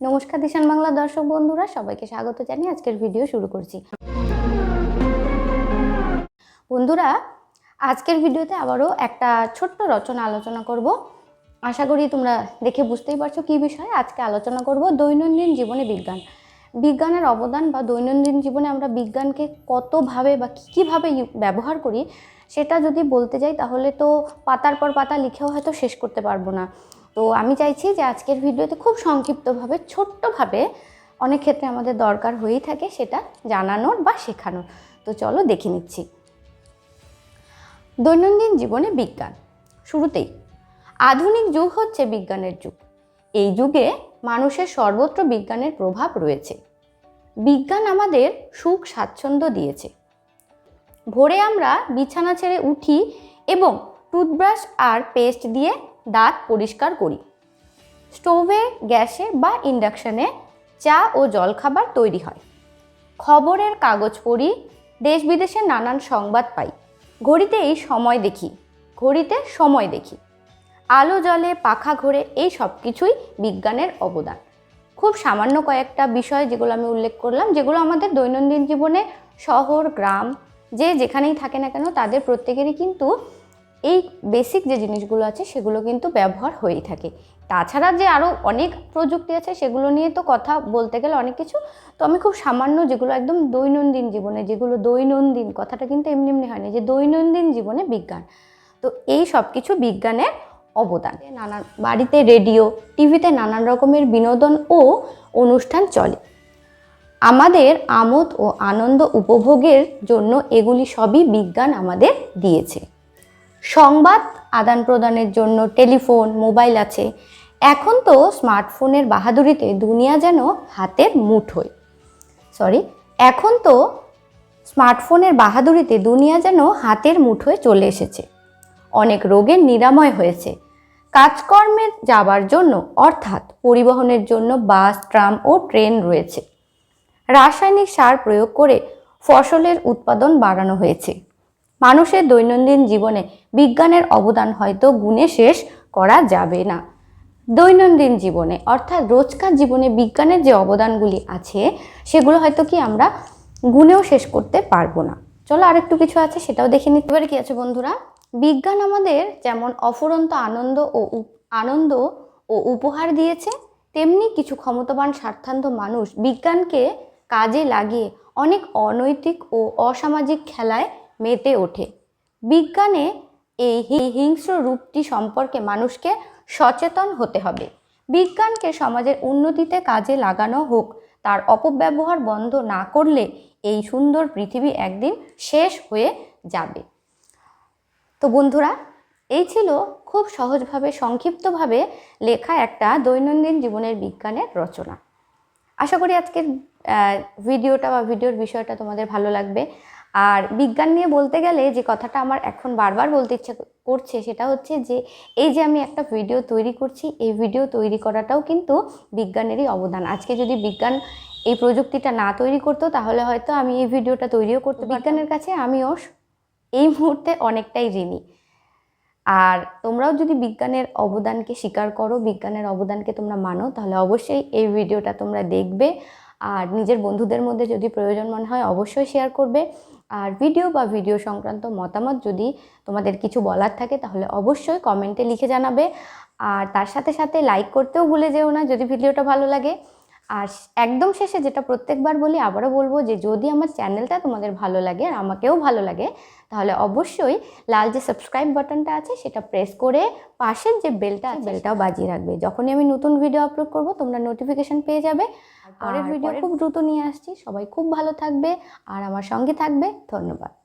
নমস্কার দিশান বাংলা দর্শক বন্ধুরা, সবাইকে স্বাগত জানিয়ে আজকের ভিডিও শুরু করছি। বন্ধুরা, আজকের ভিডিওতে আবারও একটা ছোট্ট রচনা আলোচনা করব। আশা করি তোমরা দেখে বুঝতেই পারছ কী বিষয়ে আজকে আলোচনা করব। দৈনন্দিন জীবনে বিজ্ঞান। বিজ্ঞানের অবদান বা দৈনন্দিন জীবনে আমরা বিজ্ঞানকে কতভাবে বা কী কীভাবে ব্যবহার করি, সেটা যদি বলতে যাই, তাহলে তো পাতার পর পাতা লিখেও হয়তো শেষ করতে পারব না। তো আমি চাইছি যে আজকের ভিডিওতে খুব সংক্ষিপ্তভাবে, ছোট্টভাবে অনেক ক্ষেত্রে আমাদের দরকার হয়েই থাকে সেটা জানানোর বা শেখানোর। তো চলো দেখে নিচ্ছি। দৈনন্দিন জীবনে বিজ্ঞান। শুরুতেই, আধুনিক যুগ হচ্ছে বিজ্ঞানের যুগ। এই যুগে মানুষের সর্বত্র বিজ্ঞানের প্রভাব রয়েছে। বিজ্ঞান আমাদের সুখ, স্বাচ্ছন্দ্য দিয়েছে। ভোরে আমরা বিছানা ছেড়ে উঠি এবং টুথব্রাশ আর পেস্ট দিয়ে দাঁত পরিষ্কার করি। স্টোভে, গ্যাসে বা ইন্ডাকশনে চা ও জলখাবার তৈরি হয়। খবরের কাগজ পড়ি দেশ বিদেশে নানান সংবাদ পাই। ঘড়িতে এই সময় দেখি, ঘড়িতে সময় দেখি। আলো জলে, পাখা ঘোরে, এই সব কিছুই বিজ্ঞানের অবদান। খুব সামান্য কয়েকটা বিষয় যেগুলো আমি উল্লেখ করলাম, যেগুলো আমাদের দৈনন্দিন জীবনে শহর, গ্রাম, যে যেখানেই থাকে না কেন, তাদের প্রত্যেকেরই কিন্তু এই বেসিক যে জিনিসগুলো আছে সেগুলো কিন্তু ব্যবহার হয়েই থাকে। তাছাড়া যে আরও অনেক প্রযুক্তি আছে সেগুলো নিয়ে তো কথা বলতে গেলে অনেক কিছু। তো আমি খুব সামান্য যেগুলো একদম দৈনন্দিন জীবনে যেগুলো দৈনন্দিন কথাটা কিন্তু এমনি এমনি হয়নি যে দৈনন্দিন জীবনে বিজ্ঞান। তো এই সব কিছু বিজ্ঞানের অবদান। নানান বাড়িতে রেডিও টিভিতে নানান রকমের বিনোদন ও অনুষ্ঠান চলে। আমাদের আমোদ ও আনন্দ উপভোগের জন্য এগুলি সবই বিজ্ঞান আমাদের দিয়েছে। সংবাদ আদান প্রদানের জন্য টেলিফোন, মোবাইল আছে। এখন তো স্মার্টফোনের বাহাদুরিতে দুনিয়া যেন হাতের মুঠোয় সরি এখন তো স্মার্টফোনের বাহাদুরিতে দুনিয়া যেন হাতের মুঠোয় চলে এসেছে। অনেক রোগের নিরাময় হয়েছে। কাজকর্মে যাবার জন্য, অর্থাৎ পরিবহনের জন্য বাস, ট্রাম ও ট্রেন রয়েছে। রাসায়নিক সার প্রয়োগ করে ফসলের উৎপাদন বাড়ানো হয়েছে। মানুষের দৈনন্দিন জীবনে বিজ্ঞানের অবদান হয়তো গুণে শেষ করা যাবে না। দৈনন্দিন জীবনে, অর্থাৎ রোজকার জীবনে বিজ্ঞানের যে অবদানগুলি আছে, সেগুলো হয়তো কি আমরা গুণেও শেষ করতে পারব না। চলো আরেকটু কিছু আছে, সেটাও দেখে নিতে পারি কি আছে বন্ধুরা? বিজ্ঞান আমাদের যেমন অফুরন্ত আনন্দ ও আনন্দ ও উপহার দিয়েছে, তেমনি কিছু ক্ষমতাবান স্বার্থান্ত মানুষ বিজ্ঞানকে কাজে লাগিয়ে অনেক অনৈতিক ও অসামাজিক খেলায় মেতে ওঠে। বিজ্ঞানে এই হিংস্র রূপটি সম্পর্কে মানুষকে সচেতন হতে হবে। বিজ্ঞানকে সমাজের উন্নতিতে কাজে লাগানো হোক, তার অপব্যবহার বন্ধ না করলে এই সুন্দর পৃথিবী একদিন শেষ হয়ে যাবে। তো বন্ধুরা, এই ছিল খুব সহজভাবে, সংক্ষিপ্তভাবে লেখা একটা দৈনন্দিন জীবনের বিজ্ঞানের রচনা। আশা করি আজকের ভিডিওটা বা ভিডিওর বিষয়টা তোমাদের ভালো লাগবে। আর বিজ্ঞান নিয়ে বলতে গেলে যে কথাটা আমার এখন বারবার বলতে ইচ্ছা করছে সেটা হচ্ছে যে এই যে আমি একটা ভিডিও তৈরি করছি এই ভিডিও তৈরি করাটাও কিন্তু বিজ্ঞানেরই অবদান। আজকে যদি বিজ্ঞান এই প্রযুক্তিটা না তৈরি করতো তাহলে হয়তো আমি এই ভিডিওটা তৈরিও করতে বিজ্ঞানের কাছে আমিও এই মুহূর্তে অনেকটাই ঋণী। আর তোমরাও যদি বিজ্ঞানের অবদানকে স্বীকার করো বিজ্ঞানের অবদানকে তোমরা মানো তাহলে অবশ্যই এই ভিডিওটা তোমরা দেখবে। আর নিজের বন্ধুদের মধ্যে যদি প্রয়োজন মনে হয় অবশ্যই শেয়ার করবে। আর ভিডিও বা ভিডিও সংক্রান্ত মতামত যদি তোমাদের কিছু বলার থাকে, তাহলে অবশ্যই কমেন্টে লিখে জানাবে। আর তার সাথে সাথে লাইক করতেও ভুলে যেও না যদি ভিডিওটা ভালো লাগে। আর একদম শেষে যেটা প্রত্যেকবার বলি আবারও বলব যে যদি আমার চ্যানেলটা তোমাদের ভালো লাগে আর আমাকেও ভালো লাগে তাহলে অবশ্যই লাল যে সাবস্ক্রাইব বাটনটা আছে সেটা প্রেস করে পাশের যে বেলটা আছে বেলটাও বাজিয়ে রাখবে। যখনই আমি নতুন ভিডিও আপলোড করব তোমরা নোটিফিকেশন পেয়ে যাবে। পরের ভিডিও খুব দ্রুত নিয়ে আসছি। সবাই খুব ভালো থাকবে। আর আমার সঙ্গে থাকবে। ধন্যবাদ।